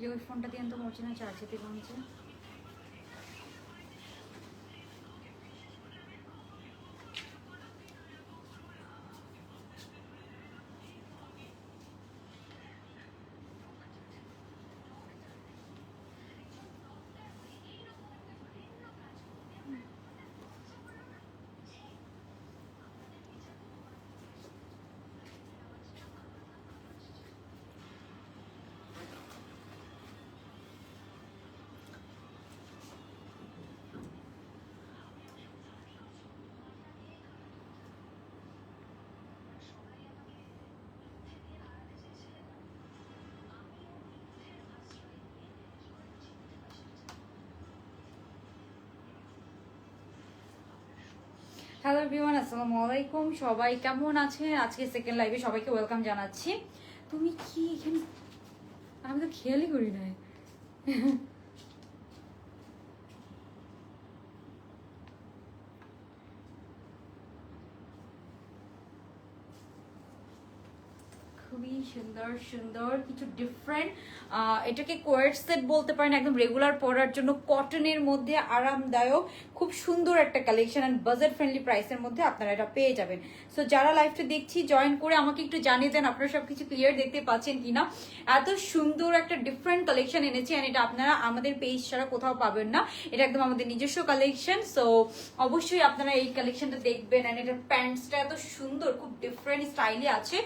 যে ওই ফোনটা দিয়ে তো মর্জিনা চার্জে দিলাম যে হ্যালো বিমান আসসালামু আলাইকুম। সবাই কেমন আছেন? আজকে সেকেন্ড লাইভে সবাইকে ওয়েলকাম জানাচ্ছি। তুমি কি এখানে আমি তো খেয়ালই করি নাই খুবই সুন্দর সুন্দর, কিছু ডিফারেন্ট এটাকে কোয়ার সেট বলতে পারেন, একদম রেগুলার পরার জন্য কটনের মধ্যে আরামদায়ক, খুব সুন্দর একটা কালেকশন অ্যান্ড বাজেট ফ্রেন্ডলি প্রাইসের মধ্যে আপনারা এটা পেয়ে যাবেন। সো যারা লাইভটা দেখছি জয়েন করে আমাকে একটু জানিয়ে দেন, আপনারা সব কিছু ক্লিয়ার দেখতে পাচ্ছেন কিনা। এত সুন্দর একটা ডিফারেন্ট কালেকশন এনেছি অ্যান্ড এটা আপনারা আমাদের পেজ ছাড়া কোথাও পাবেন না। এটা একদম আমাদের নিজস্ব কালেকশন সো অবশ্যই আপনারা এই কালেকশনটা দেখবেন অ্যান্ড এটার প্যান্টসটা এত সুন্দর, খুব ডিফারেন্ট স্টাইলে আছে।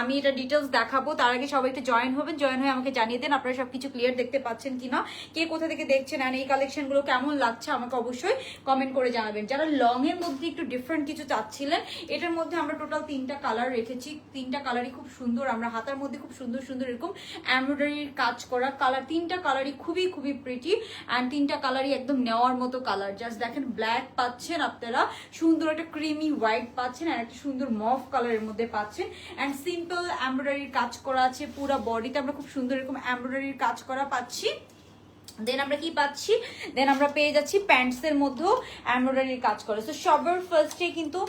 আমি এটা ডিটেলস দেখাবো। তার আগে সবাই একটু জয়েন হবেন জয়েন হয়ে আমাকে জানিয়ে দেন আপনারা সবকিছু ক্লিয়ার দেখতে পাচ্ছেন কিনা, কে কোথা থেকে দেখছেন অ্যান্ড এই কালেকশনগুলো কেমন লাগছে আমাকে অবশ্যই কমেন্ট করে জানাবেন। যারা লং এর মধ্যে একটু ডিফারেন্ট কিছু চাচ্ছিলেন, এটার মধ্যে আমরা টোটাল তিনটা কালার রেখেছি। তিনটা কালারই খুব সুন্দর, আমরা হাতার মধ্যে খুব সুন্দর সুন্দর এরকম এমব্রয়ডারির কাজ করা কালার তিনটা কালারই খুবই খুবই প্রিটি অ্যান্ড তিনটা কালারই একদম নেওয়ার মতো কালার জাস্ট দেখেন ব্ল্যাক পাচ্ছেন আপনারা, সুন্দর একটা ক্রিমি হোয়াইট পাচ্ছেন আর একটা সুন্দর মফ কালারের মধ্যে পাচ্ছেন। অ্যান্ড সিম্পল এমব্রয়ডারির কাজ করা আছে, পুরো বডিতে আমরা খুব সুন্দর এরকম এমব্রয়ডারির কাজ করা পাচ্ছি। দেন আমরা কি পাচ্ছি? দেন আমরা পেয়ে যাচ্ছি প্যান্টস এর মধ্যেও এমব্রয়ডারির কাজ করে। তো সবার ফার্স্টে কিন্তু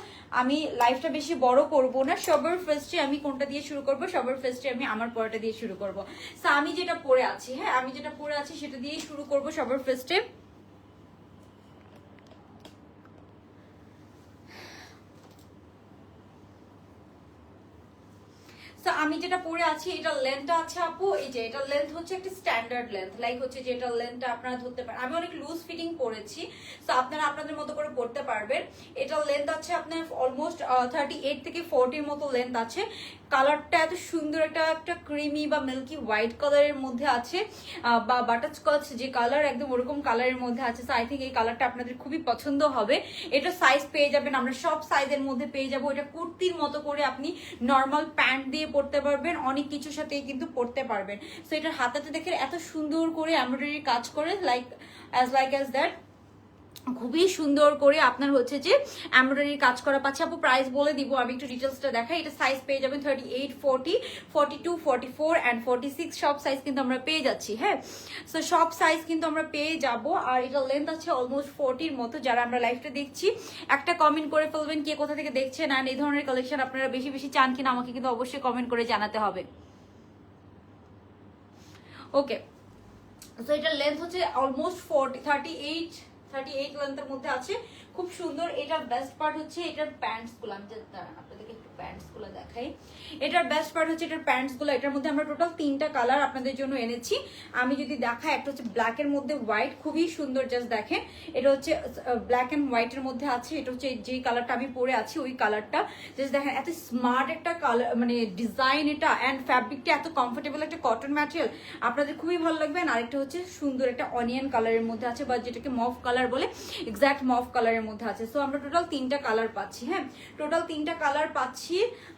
আমি লাইফটা বেশি বড় করব না। সবার ফার্স্টে আমি কোনটা দিয়ে শুরু করব? সবার ফার্স্টে আমি আমার পড়াটা দিয়ে শুরু করব। সো আমি যেটা পরে আছি হ্যাঁ? আমি যেটা পরে আছি, সেটা দিয়েই শুরু করব সবার ফার্স্টে তো আমি যেটা পরে আছি, এটার লেন্থটা আছে আপু, এই যে এটা লেন্থ হচ্ছে একটা স্ট্যান্ডার্ড লেন্থ লাইক হচ্ছে যে এটা লেন্থটা আপনারা ধরতে পারেন আমি অনেক লুজ ফিটিং করেছি তো আপনারা আপনাদের মতো করে পড়তে পারবেন। এটার লেন্থ আছে আপনার অলমোস্ট থার্টি এইট থেকে ফোরটির মতো লেন্থ আছে। কালারটা এত সুন্দর একটা একটা ক্রিমি বা মিল্কি হোয়াইট কালারের মধ্যে আছে বা বাটারস্কচ যে কালার একদম ওরকম কালারের মধ্যে আছে। সো আই থিঙ্ক এই কালারটা আপনাদের খুবই পছন্দ হবে। এটা সাইজ পেয়ে যাবেন, আমরা সব সাইজের মধ্যে পেয়ে যাব। এটা কুর্তির মতো করে আপনি নর্মাল প্যান্ট দিয়ে পরতে পারবেন, অনেক কিছুর সাথে কিন্তু পড়তে পারবেন। সো এটার হাতাতে দেখে এত সুন্দর করে এমব্রয়ডারি কাজ করে like as like as that খুবই সুন্দর করে আপনার হচ্ছে যে এমব্রয়ডারি কাজ করা পাচ্ছে। আপু প্রাইস বলে দিব, আমি একটু ডিটেলসটা দেখাই। এটা সাইজ পেয়ে যাবেন thirty eight forty forty two forty four and forty six সব সাইজ কিন্তু আমরা পেয়ে যাচ্ছি হ্যাঁ? সো সব সাইজ কিন্তু আমরা পেয়ে যাব। আর এটা লেন্থ আছে অলমোস্ট ফোর্টির মতো, যারা আমরা লাইফটা দেখছি। একটা কমেন্ট করে ফেলবেন কে কোথা থেকে দেখছেন। অ্যান্ড এই ধরনের কালেকশন আপনারা বেশি বেশি চান কিনা, আমাকে কিন্তু অবশ্যই কমেন্ট করে জানাতে হবে। ওকে সো এটার লেন্থ হচ্ছে almost forty thirty eight thirty eight লেন্থের মধ্যে আছে। খুব সুন্দর। এটা বেস্ট পার্ট হচ্ছে এটার প্যান্টসগুলো। আমি আপনাদেরকে একটু প্যান্টসগুলো দেখাই। এটার বেস্ট পার্ট হচ্ছে এটার প্যান্টসগুলো, এটার মধ্যে আমরা টোটাল তিনটা কালার আপনাদের জন্য এনেছি। আমি যদি দেখাই, একটা হচ্ছে ব্ল্যাক এর মধ্যে হোয়াইট খুবই সুন্দর জাস্ট দেখেন। এটা হচ্ছে ব্ল্যাক এন্ড হোয়াইট এর মধ্যে আছে, এটা হচ্ছে যে কালারটা আমি পরে আছি, ওই কালারটা জাস্ট দেখেন, এত স্মার্ট একটা কালার মানে ডিজাইন এটা অ্যান্ড ফ্যাব্রিকটা এত কমফোর্টেবল একটা কটন ম্যাটেরিয়াল আপনাদের খুবই ভালো লাগবে আর আরেকটা হচ্ছে সুন্দর একটা অনিয়ন কালারের মধ্যে আছে, বা যেটাকে মফ কালার বলে এক্স্যাক্ট মফ কালারের মধ্যে আছে। সো আমরা টোটাল তিনটা কালার পাচ্ছি হ্যাঁ? টোটাল তিনটা কালার পাচ্ছি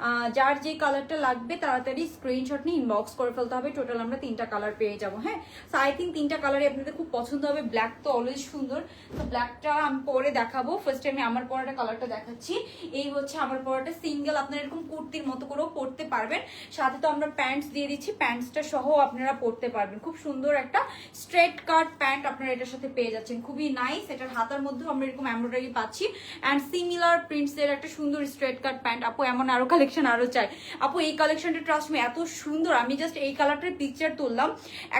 আহ, যার যে কালারটা লাগবে তাড়াতাড়ি স্ক্রিনশট নিয়ে ইনবক্স করে ফেলতে হবে। টোটাল আমরা তিনটা কালার পেয়ে যাব হ্যাঁ? সো আই থিঙ্ক তিনটা কালারই আপনাদের খুব পছন্দ হবে। ব্ল্যাক তো অলওয়েজ সুন্দর। তো ব্ল্যাকটা আমি পরে দেখাবো। ফার্স্টে আমি আমার পরাটা কালারটা দেখাচ্ছি। এই হচ্ছে আমার পরাটা সিঙ্গেল আপনারা এরকম কুর্তির মতো করেও পরতে পারবেন। সাথে তো আমরা প্যান্টস দিয়ে দিচ্ছি। প্যান্টসটা সহ আপনারা পরতে পারবেন। খুব সুন্দর একটা স্ট্রেট কাট প্যান্ট আপনারা এটার সাথে পেয়ে যাচ্ছেন। খুবই নাইস এটার হাতার মধ্যেও আমরা এরকম এমব্রয়ডারি পাচ্ছি। অ্যান্ড সিমিলার প্রিন্টস এর একটা সুন্দর স্ট্রেট কাট প্যান্ট আপু এমন আরও কালেকশন আরও চাই। আপু, এই কালেকশনটা ট্রাস্ট মি এত সুন্দর। আমি জাস্ট এই কালারটার পিকচার তুললাম।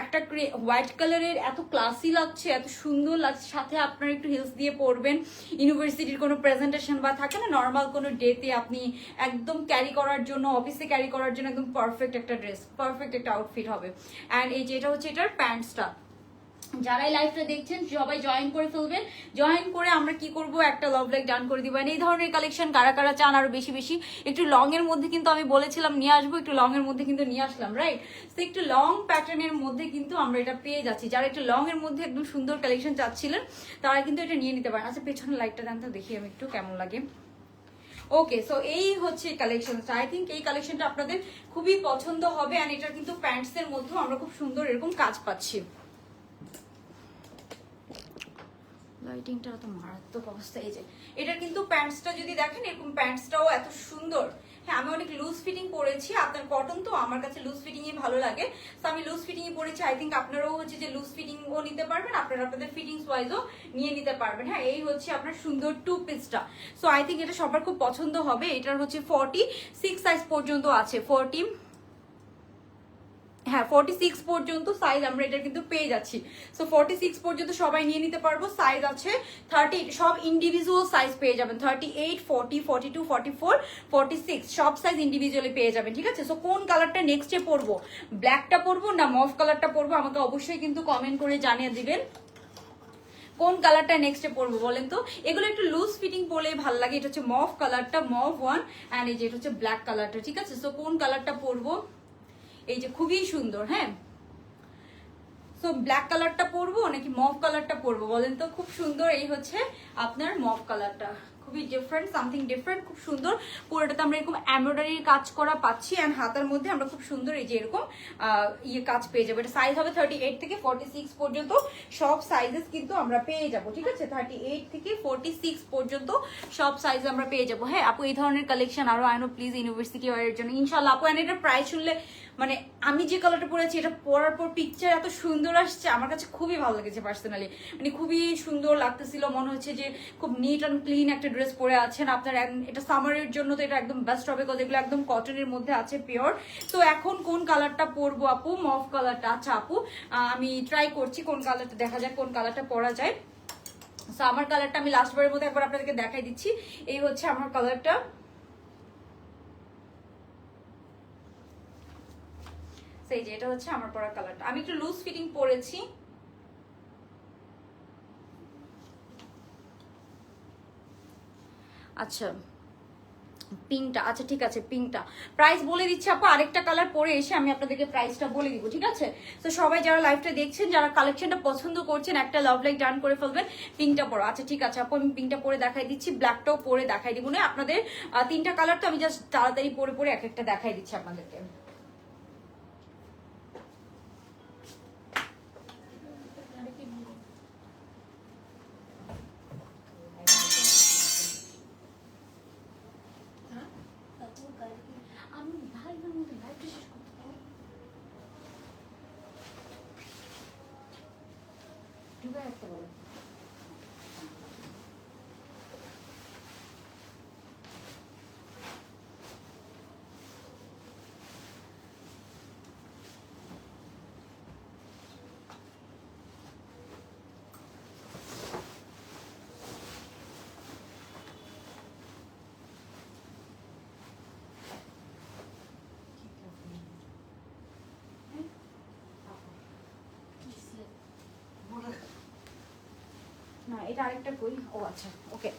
একটা হোয়াইট কালারের এত ক্লাসি লাগছে, এত সুন্দর লাগছে। সাথে আপনার একটু হিলস দিয়ে পরবেন। ইউনিভার্সিটির কোনো প্রেজেন্টেশন বা থাকে না নর্মাল কোনো ডেতে আপনি একদম ক্যারি করার জন্য অফিসে ক্যারি করার জন্য একদম পারফেক্ট একটা ড্রেস পারফেক্ট একটা আউটফিট হবে। অ্যান্ড এই যে এটা হচ্ছে এটার প্যান্টসটা যারাই লাইভটা দেখছেন, সবাই জয়েন করে ফেলবেন। জয়েন করে আমরা কি করব? একটা লভ লাইক ডান করে দিব। And এই ধরনের কালেকশন কারা কারা চান আরও বেশি বেশি, একটু লং এর মধ্যে কিন্তু আমি বলেছিলাম নিয়ে আসব, একটু লং এর মধ্যে কিন্তু নিয়ে আসলাম রাইট তো একটু লং প্যাটার্নের মধ্যে কিন্তু আমরা এটা পেয়ে যাচ্ছি। যারা একটু লং এর মধ্যে একদম সুন্দর কালেকশন চাচ্ছিলেন, তারা কিন্তু এটা নিয়ে নিতে পারেন। আচ্ছা পেছনে লাইটটা দেন তো, দেখি আমি একটু কেমন লাগে। ওকে সো এই হচ্ছে কালেকশনটা আই থিঙ্ক এই কালেকশনটা আপনাদের খুবই পছন্দ হবে। অ্যান্ড এটা কিন্তু প্যান্টস এর মধ্যেও আমরা খুব সুন্দর এরকম কাজ পাচ্ছি। লাইটিংটা তো মারাত্মক অবস্থা। এই যে, এটার কিন্তু প্যান্টসটা যদি দেখেন, এরকম প্যান্টসটাও এত সুন্দর। হ্যাঁ আমি অনেক লুজ ফিটিং পরেছি, আপনার কটন তো আমার কাছে লুজ ফিটিং ই ভালো লাগে। তো আমি লুজ ফিটিং ই পরেছি আই থিঙ্ক আপনারাও হচ্ছে যে লুজ ফিটিং ও নিতে পারবেন, আপনারা আপনাদের ফিটিংস ওয়াইজও নিয়ে নিতে পারবেন। হ্যাঁ এই হচ্ছে আপনার সুন্দর টু পিসটা সো আই থিঙ্ক এটা সবার খুব পছন্দ হবে, এটার হচ্ছে ফর্টি সিক্স সাইজ পর্যন্ত আছে। ফর্টি হ্যাঁ ফর্টি সিক্স পর্যন্ত সাইজ আমরা এটা কিন্তু পেয়ে যাচ্ছি। সো ফর্টি সিক্স পর্যন্ত সবাই নিয়ে নিতে পারব। সাইজ আছে থার্টি সব ইন্ডিভিজুয়াল সাইজ পেয়ে যাবেন। Thirty eight forty forty two forty four forty six সব সাইজ ইন্ডিভিজুয়ালি পেয়ে যাবেন, ঠিক আছে? সো কোন কালারটা নেক্সটে পরবো? ব্ল্যাকটা পরবো না মফ কালারটা পরবো? আমাকে অবশ্যই কিন্তু কমেন্ট করে জানিয়ে দিবেন। কোন কালারটা নেক্সটে পরবো বলেন তো? এগুলো একটু লুজ ফিটিং পরলেই ভালো লাগে। এটা হচ্ছে মফ কালারটা মফ ওয়ান অ্যান্ড এই যে এটা হচ্ছে ব্ল্যাক কালারটা ঠিক আছে? সো কোন কালারটা পরবো? এই যে খুবই সুন্দর হ্যাঁ? সো ব্ল্যাক কালারটা পরবো নাকি মফ কালারটা পরবো বলেন তো? খুব সুন্দর, এই হচ্ছে আপনার মফ কালারটা খুবই ডিফারেন্ট সামথিং ডিফারেন্ট খুব সুন্দর। পুরোটাতে আমরা এরকম এমব্রয়ডারির কাজ করা পাচ্ছি অ্যান্ড হাতার মধ্যে আমরা খুব সুন্দর এই যে এরকম ইয়ে কাজ পেয়ে যাব। এটা সাইজ হবে থার্টি এইট থেকে ফর্টি সিক্স পর্যন্ত। সব সাইজেস কিন্তু আমরা পেয়ে যাব, ঠিক আছে? থার্টি এইট থেকে ফর্টি সিক্স পর্যন্ত সব সাইজ আমরা পেয়ে যাব। হ্যাঁ আপু, এই ধরনের কালেকশন আরও আনো প্লিজ ইউনিভার্সিটি ওয়ারের জন্য। ইনশাল্লাহ আপু এন্ড এটার প্রাইস শুনলে মানে আমি যে কালারটা পরেছি, এটা পরার পর পিকচার এত সুন্দর আসছে, আমার কাছে খুবই ভালো লেগেছে পার্সোনালি মানে খুবই সুন্দর লাগতেছিল, মনে হচ্ছে যে খুব নিট অ্যান্ড ক্লিন একটা ড্রেস পরে আছেন আপনার। এটা সামারের জন্য তো এটা একদম বেস্ট হবে কজ এগুলো একদম কটনের মধ্যে আছে পিওর তো এখন কোন কালারটা পরবো আপু? মফ কালারটা আচ্ছা আপু আমি ট্রাই করছি কোন কালারটা দেখা যায় কোন কালারটা পরা যায়। সো আমার কালারটা আমি লাস্টবারের মধ্যে একবার আপনাদেরকে দেখাই দিচ্ছি। এই হচ্ছে আমার কালারটা সেই যে এটা হচ্ছে আমার পরা কালারটা আমি একটু লুজ ফিটিং পরেছি। আচ্ছা পিঙ্কটা আচ্ছা ঠিক আছে পিঙ্কটা প্রাইস বলে দিচ্ছি আপু, আরেকটা কালার পরে এসে আমি আপনাদেরকে প্রাইসটা বলে দিব, ঠিক আছে? তো সবাই যারা লাইভটা দেখছেন, যারা কালেকশনটা পছন্দ করছেন, একটা লাভ লাইক ডান করে ফেলবেন পিঙ্কটা পরো। আচ্ছা ঠিক আছে, আপু, আমি পিঙ্কটা পরে দেখাই দিচ্ছি ব্ল্যাকটাও পরে দেখাই দিব না আপনাদের তিনটা কালার তো আমি জাস্ট তাড়াতাড়ি পরে পরে এক একটা দেখাই দিচ্ছি আপনাদেরকে আমি ভাইয়ের মধ্যে লাইভটা শেষ করতে পারব ঢুকে রাখতে বলো না এটা আরেকটা কই ও আচ্ছা ওকে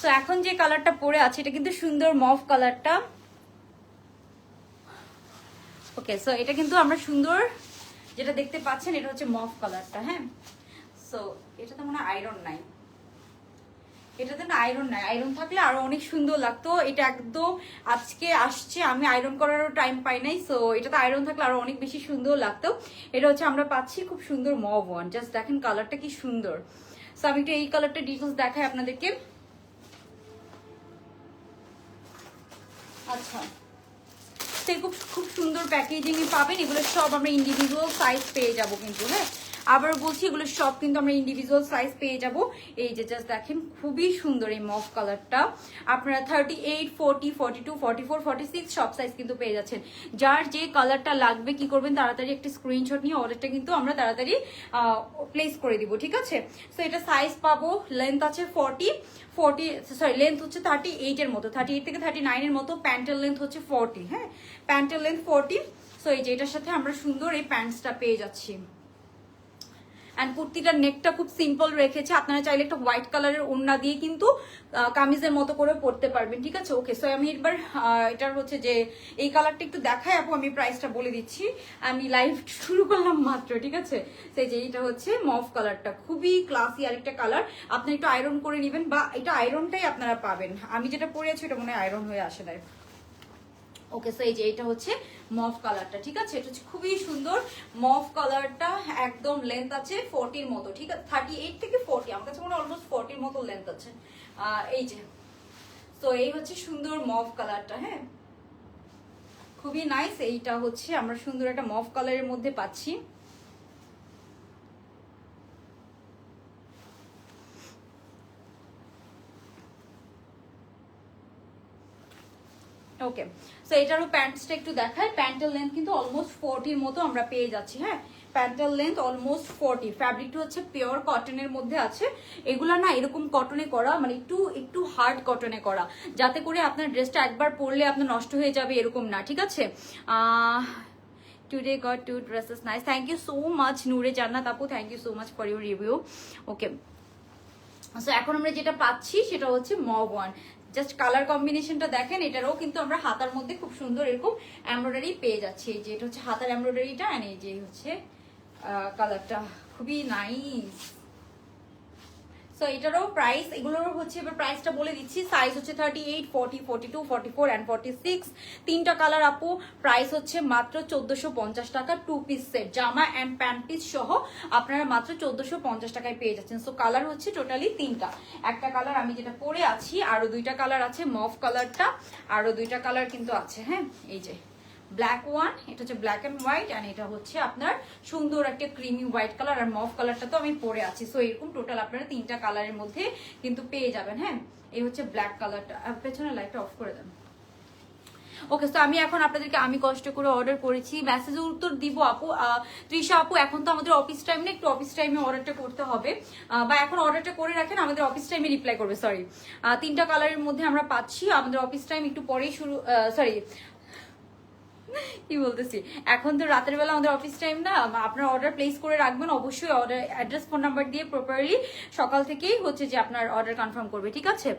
সো এখন যে কালারটা পরে আছে, এটা কিন্তু সুন্দর মফ কালারটা ওকে সো এটা কিন্তু আমরা সুন্দর যেটা দেখতে পাচ্ছেন, এটা হচ্ছে মফ কালারটা হ্যাঁ? সো এটাতে মনে হয় আয়রন নাই। এটাতে না আয়রন নাই। আয়রন থাকলে আরও অনেক সুন্দর লাগতো। এটা একদম আজকে আসছে, আমি আয়রন করারও টাইম পাই নাই। সো এটাতে আয়রন থাকলে আরও অনেক বেশি সুন্দর লাগতো। এটা হচ্ছে আমরা পাচ্ছি খুব সুন্দর মভ ওয়ান জাস্ট দেখেন কালারটা কি সুন্দর। সো আমি একটু এই কালারটা ডিটেলস দেখাই আপনাদেরকে। আচ্ছা। তো খুব খুব সুন্দর প্যাকেজিং পাবেন। এগুলো সব আমরা ইন্ডিভিজুয়াল সাইজ পেয়ে যাব কিন্তু হ্যাঁ? আবার বলছি, এগুলো সব কিন্তু আমরা ইন্ডিভিজুয়াল সাইজ পেয়ে যাব। এই যে জাস্ট দেখেন, খুবই সুন্দর এই মফ কালারটা আপনারা thirty eight forty forty two forty four forty six সব সাইজ কিন্তু পেয়ে যাচ্ছেন। যার যে কালারটা লাগবে, কি করবেন, তাড়াতাড়ি একটা স্ক্রিনশট নিয়ে অর্ডারটা কিন্তু আমরা তাড়াতাড়ি প্লেস করে দিব, ঠিক আছে? সো এটা সাইজ পাবো লেন্থ আছে ফর্টি ফর্টি সরি লেন্থ হচ্ছে থার্টি এইটের মতো থার্টি এইট থেকে থার্টি নাইনের মতো প্যান্টের লেন্থ হচ্ছে ফর্টি হ্যাঁ? প্যান্টের লেন্থ ফর্টি সো এই যে এটার সাথে আমরা সুন্দর এই প্যান্টসটা পেয়ে যাচ্ছি। অ্যান্ড কুর্তিটার নেকটা খুব সিম্পল রেখেছে আপনারা চাইলে একটা হোয়াইট কালারের ওড়না দিয়ে কিন্তু কামিজের মতো করে পরতে পারবেন ঠিক আছে ওকে সো আমি এবার এটার হচ্ছে যে এই কালারটা একটু দেখাই আপু আমি প্রাইসটা বলে দিচ্ছি আমি লাইভ শুরু করলাম মাত্র ঠিক আছে সেই যে এটা হচ্ছে মফ কালারটা খুবই ক্লাসি আরেকটা কালার আপনি একটু আয়রন করে নেবেন বা এটা আয়রনটাই আপনারা পাবেন আমি যেটা পরে আছি এটা মনে হয় আয়রন হয়ে আসে নাই ওকে সো এই যে এটা হচ্ছে মফ কালারটা ঠিক আছে? এটা হচ্ছে খুবই সুন্দর মফ কালারটা একদম লেন্থ আছে ফোরটির মতো, ঠিক আছে? থার্টি এইট থেকে ফোরটি আমার কাছে মনে হয় অলমোস্ট ফোরটির মতো লেন্থ আছে। এই যে। তো এই হচ্ছে সুন্দর মফ কালারটা হ্যাঁ? খুবই নাইস এইটা হচ্ছে আমরা সুন্দর একটা মফ কালারের মধ্যে পাচ্ছি। ওকে সো এটারও প্যান্টসটা একটু দেখায় প্যান্টের লেন্থ কিন্তু অলমোস্ট ফোরটির মতো আমরা পেয়ে যাচ্ছি হ্যাঁ? প্যান্টের লেন্থ অলমোস্ট ফোরটি ফ্যাব্রিকটা হচ্ছে পিওর কটনের মধ্যে আছে। এগুলা না এরকম কটনে করা মানে একটু একটু হার্ড কটনে করা। যাতে করে আপনার ড্রেসটা একবার পরলে আপনার নষ্ট হয়ে যাবে এরকম না, ঠিক আছে? Today got two dresses nice thank you so much Noore Jannat আপু। Thank you so much for your review okay so এখন আমরা যেটা পাচ্ছি, সেটা হচ্ছে মব ওয়ান জাস্ট কালার কম্বিনেশনটা দেখেন, এটারও কিন্তু আমরা হাতার মধ্যে খুব সুন্দর এরকম এমব্রয়ডারি পেয়ে যাচ্ছি। এই যে এটা হচ্ছে হাতার এমব্রয়ডারিটা অ্যান্ড এই যে হচ্ছে কালারটা খুবই নাইস সো এটারও প্রাইস এগুলোরও হচ্ছে এবার প্রাইসটা বলে দিচ্ছি। সাইজ হচ্ছে thirty eight forty forty two forty four and forty six তিনটা কালার আপু প্রাইস হচ্ছে মাত্র চোদ্দশো পঞ্চাশ টাকা টু পিস সেট জামা অ্যান্ড প্যান্ট পিস সহ আপনারা মাত্র চোদ্দশো পঞ্চাশ টাকায় পেয়ে যাচ্ছেন। সো কালার হচ্ছে টোটালি তিনটা। একটা কালার আমি যেটা পরে আছি, আরও দুইটা কালার আছে মফ কালারটা আরও দুইটা কালার কিন্তু আছে হ্যাঁ? এই যে ব্ল্যাক ওয়ান এটা হচ্ছে ব্ল্যাক অ্যান্ড হোয়াইট অ্যান্ড এটা হচ্ছে আপনার সুন্দর একটা ক্রিমি হোয়াইট কালার আর মফ কালারটা তো আমি পরে আছি। সো এরকম টোটাল আপনারা তিনটা কালারের মধ্যে কিন্তু পেয়ে যাবেন হ্যাঁ? এই হচ্ছে ব্ল্যাক কালারটা পেছনে লাইটটা অফ করে দেন। ওকে তো আমি এখন আপনাদেরকে আমি কষ্ট করে অর্ডার করেছি। মেসেজের উত্তর দিব, আপু। তৃষা আপু, এখন তো আমাদের অফিস টাইম না, একটু অফিস টাইমে অর্ডারটা করতে হবে। বা এখন অর্ডারটা করে রাখেন, আমাদের অফিস টাইমে রিপ্লাই করবে সরি তিনটা কালারের মধ্যে আমরা পাচ্ছি। আমাদের অফিস টাইম একটু পরেই শুরু সরি কি বলতেছি? এখন তো রাতের বেলা আমাদের অফিস টাইম না আপনার অর্ডার প্লেস করে রাখবেন, অবশ্যই অর্ডার অ্যাড্রেস ফোন নাম্বার দিয়ে প্রপারলি সকাল থেকেই হচ্ছে যে আপনার অর্ডার কনফার্ম করবে, ঠিক আছে?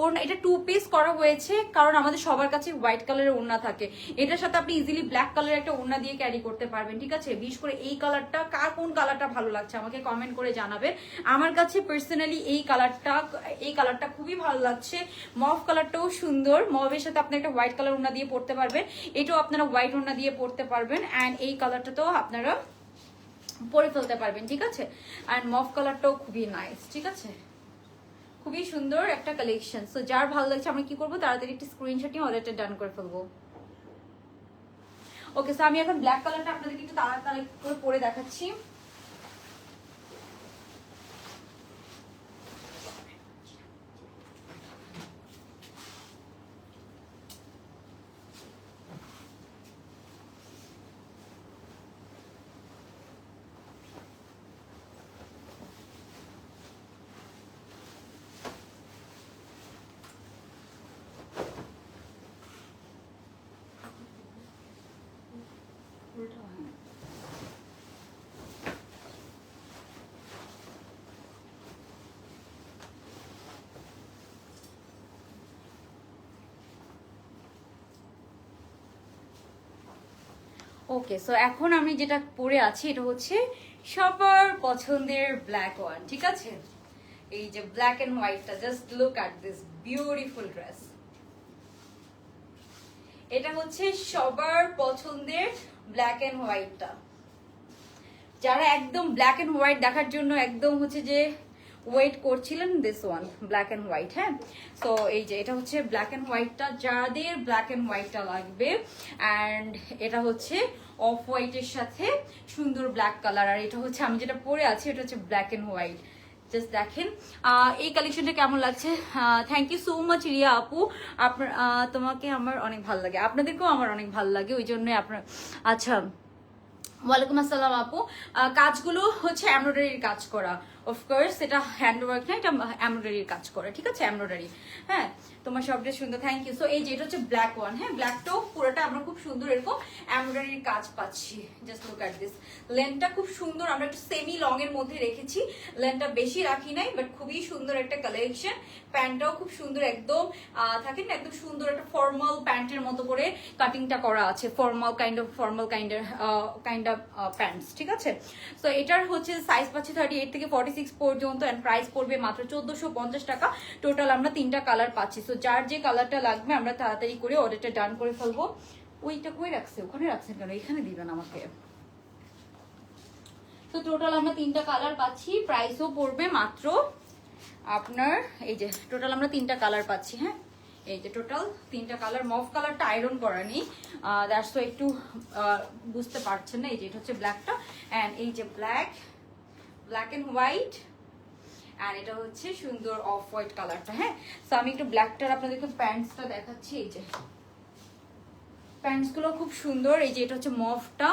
ওর এটা টু পিস করা হয়েছে, কারণ আমাদের সবার কাছে হোয়াইট কালারের ওড়না থাকে। এটার সাথে আপনি ইজিলি ব্ল্যাক কালারের একটা ওড়না দিয়ে ক্যারি করতে পারবেন, ঠিক আছে? বিশেষ করে এই কালারটা কার কোন কালারটা ভালো লাগছে আমাকে কমেন্ট করে জানাবে আমার কাছে পার্সোনালি এই কালারটা এই কালারটা খুবই ভালো লাগছে। মফ কালারটাও সুন্দর, মফের সাথে আপনি একটা হোয়াইট কালার ওড়না দিয়ে পড়তে পারবেন। এটাও আপনারা হোয়াইট ওড়না দিয়ে পড়তে পারবেন অ্যান্ড এই কালারটা তো আপনারা পরে ফেলতে পারবেন, ঠিক আছে? অ্যান্ড মফ কালারটাও খুবই নাইস ঠিক আছে? খুবই সুন্দর একটা কালেকশন সো যার ভালো লাগছে আমরা কি করব? তাড়াতাড়ি একটি স্ক্রিনশট নিয়ে অর্ডারটা ডান করে ফেলব। ওকে সো আমি এখন ব্ল্যাক কালারটা আপনাদেরকে একটু তাড়াতাড়ি করে পরে দেখাচ্ছি। ওকে সো এখন আমি যেটা পরে আছি, এটা হচ্ছে সবার পছন্দের ব্ল্যাক ওয়ান ঠিক আছে? এই যে black and হোয়াইটটা just look at this beautiful dress এটা হচ্ছে সবার পছন্দের ব্ল্যাক এন্ড হোয়াইটটা যারা একদম ব্ল্যাক এন্ড হোয়াইট দেখার জন্য একদম হচ্ছে যে ওয়েট করছিলেন this one black and white হ্যাঁ? সো এই যে এটা হচ্ছে ব্ল্যাক অ্যান্ড হোয়াইটটা যাদের ব্ল্যাক অ্যান্ড হোয়াইটটা লাগবে অ্যান্ড এটা হচ্ছে অফ হোয়াইটের সাথে সুন্দর ব্ল্যাক কালার আর এটা হচ্ছে আমি যেটা পরে আছি, এটা হচ্ছে ব্ল্যাক অ্যান্ড হোয়াইট জাস্ট দেখেন এই কালেকশনটা কেমন লাগছে? Thank you so much Riya আপু। আপনার তোমাকে আমার অনেক ভালো লাগে। আপনাদেরকেও আমার অনেক ভালো লাগে, ওই জন্যই আপনার আচ্ছা ওয়ালাইকুম আসসালাম আপু। কাজগুলো হচ্ছে এমব্রয়ডারির কাজ করা। অফকোর্স এটা হ্যান্ডওয়ার্ক না, এটা এমব্রয়ডারির কাজ করে, ঠিক আছে? এমব্রয়ডারি হ্যাঁ? তোমার সবটা সুন্দর থ্যাংক ইউ সো এই যে, এটা হচ্ছে ব্ল্যাক ওয়ান হ্যাঁ? ব্ল্যাকটাও পুরোটা আমরা খুব সুন্দর এরকম এমব্রয়ডারির কাজ পাচ্ছি। জাস্ট লুক অ্যাট দিস লেন্থটা খুব সুন্দর, আমরা একটু সেমি লং এর মধ্যে রেখেছি। লেন্থটা বেশি রাখি নাই বাট খুবই সুন্দর একটা কালেকশন প্যান্টটাও খুব সুন্দর, একদম থাকে না, একদম সুন্দর একটা ফর্মাল প্যান্টের মতো করে কাটিংটা করা আছে। ফর্মাল কাইন্ড অফ ফর্মাল কাইন্ডের কাইন্ড অফ প্যান্টস ঠিক আছে? তো এটার হচ্ছে সাইজ পাচ্ছি থার্টি এইট থেকে ফর্টি পর্যন্ত অ্যান্ড প্রাইস পড়বে মাত্র চোদ্দশো টাকা। টোটাল আমরা তিনটা কালার পাচ্ছি। তো যার যে কালারটা লাগবে, আমরা তাড়াতাড়ি করে অর্ডারটা ডান করে ফেলব। ওইটা কই রাখছে? ওখানে রাখছেন কেন? এখানে দিবেন আমাকে। তো টোটাল আমরা তিনটা কালার পাচ্ছি। প্রাইসও পড়বে মাত্র আপনার, এই যে টোটাল আমরা তিনটা কালার পাচ্ছি হ্যাঁ? এই যে টোটাল তিনটা কালার মফ কালারটা আয়রন করা নেই। দ্যাটস তো একটু বুঝতে পারছেন না। এই যে, এটা হচ্ছে ব্ল্যাকটা অ্যান্ড এই যে ব্ল্যাক ব্ল্যাক অ্যান্ড হোয়াইট আর এটা হচ্ছে সুন্দর অফ হোয়াইট কালারটা হ্যাঁ? সো আমি একটু ব্ল্যাকটার আপনাদেরকে প্যান্টসটা দেখাচ্ছি, এই যে। প্যান্টসগুলো খুব সুন্দর, এই যে এটা হচ্ছে মফটা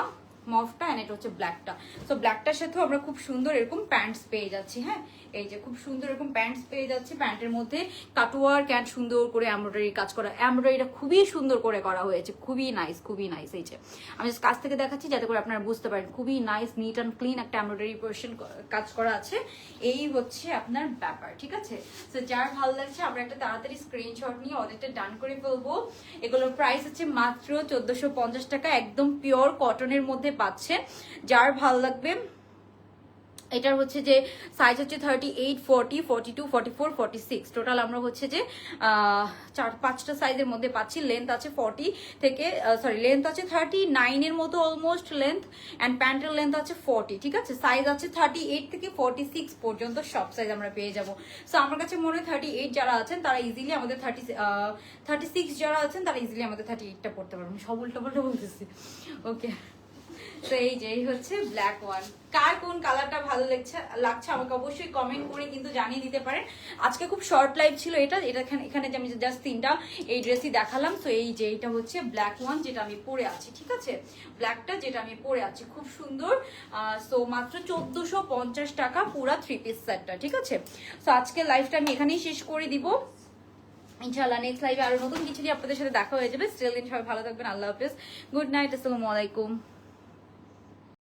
মফটা অ্যান্ড এটা হচ্ছে ব্ল্যাকটা সো ব্ল্যাকটার সাথেও আমরা খুব সুন্দর এরকম প্যান্টস পেয়ে যাচ্ছি হ্যাঁ? এই যে খুব সুন্দর এরকম প্যান্টস পেয়ে যাচ্ছি প্যান্টের মধ্যে কাটওয়ার ক্যাট সুন্দর করে এমব্রয়ডারি কাজ করা। এমব্রয়ডারিটা খুবই সুন্দর করে করা হয়েছে, খুবই নাইস খুবই নাইস এই যে। আমি কাছ থেকে দেখাচ্ছি যাতে করে আপনারা বুঝতে পারেন, খুবই নাইস নিট অ্যান্ড ক্লিন একটা এমব্রয়ডারি পোর্শন কাজ করা আছে। এই হচ্ছে আপনার ব্যাপার, ঠিক আছে? তো যার ভালো লাগছে আমরা একটা তাড়াতাড়ি স্ক্রিনশট নিয়ে অর্ডারটা ডান করে ফেলব। এগুলোর প্রাইস হচ্ছে মাত্র চোদ্দশো টাকা, একদম পিওর কটনের মধ্যে পাচ্ছে, যার ভালো লাগবে, এটার হচ্ছে যে সাইজ হচ্ছে thirty eight forty forty two forty four forty six total আমরা হচ্ছে যে চার, পাঁচটা সাইজের মধ্যে পাচ্ছি। লেন্থ আছে ফর্টি থেকে সরি লেন্থ আছে থার্টি নাইনের মতো অলমোস্ট লেন্থ অ্যান্ড প্যান্টের লেন্থ আছে ফর্টি ঠিক আছে? সাইজ আছে থার্টি এইট থেকে ফর্টি সিক্স পর্যন্ত সব সাইজ আমরা পেয়ে যাব। সো আমার কাছে মনে হয় থার্টি এইট যারা আছেন, তারা ইজিলি আমাদের থার্টি থার্টি সিক্স যারা আছেন, তারা ইজিলি আমাদের থার্টি এইটটা পড়তে পারবেন। সব উল্টো বলতেছি। ওকে তো এই যে হচ্ছে ব্ল্যাক ওয়ান কার কোন কালারটা ভালো লাগছে লাগছে আমাকে অবশ্যই কমেন্ট করে কিন্তু জানিয়ে দিতে পারেন। আজকে খুব শর্ট লাইভ ছিল এটা এটা এখানে যে আমি জাস্ট তিনটা, এই ড্রেসই দেখালাম। তো এই যে এটা হচ্ছে ব্ল্যাক ওয়ান যেটা আমি পরে আছি, ঠিক আছে? ব্ল্যাকটা যেটা আমি পরে আছি, খুব সুন্দর। সো মাত্র চোদ্দশো পঞ্চাশ টাকা পুরা থ্রি পিস সেটটা ঠিক আছে? সো আজকে লাইভটা আমি এখানেই শেষ করে দিব। ইনশাআল্লাহ নেক্সট লাইভে আরও নতুন কিছু দিয়ে আপনাদের সাথে দেখা হয়ে যাবে। স্টিল দিন সবাই ভালো থাকবেন, আল্লাহ হাফেজ। গুড নাইট আসসালামু আলাইকুম।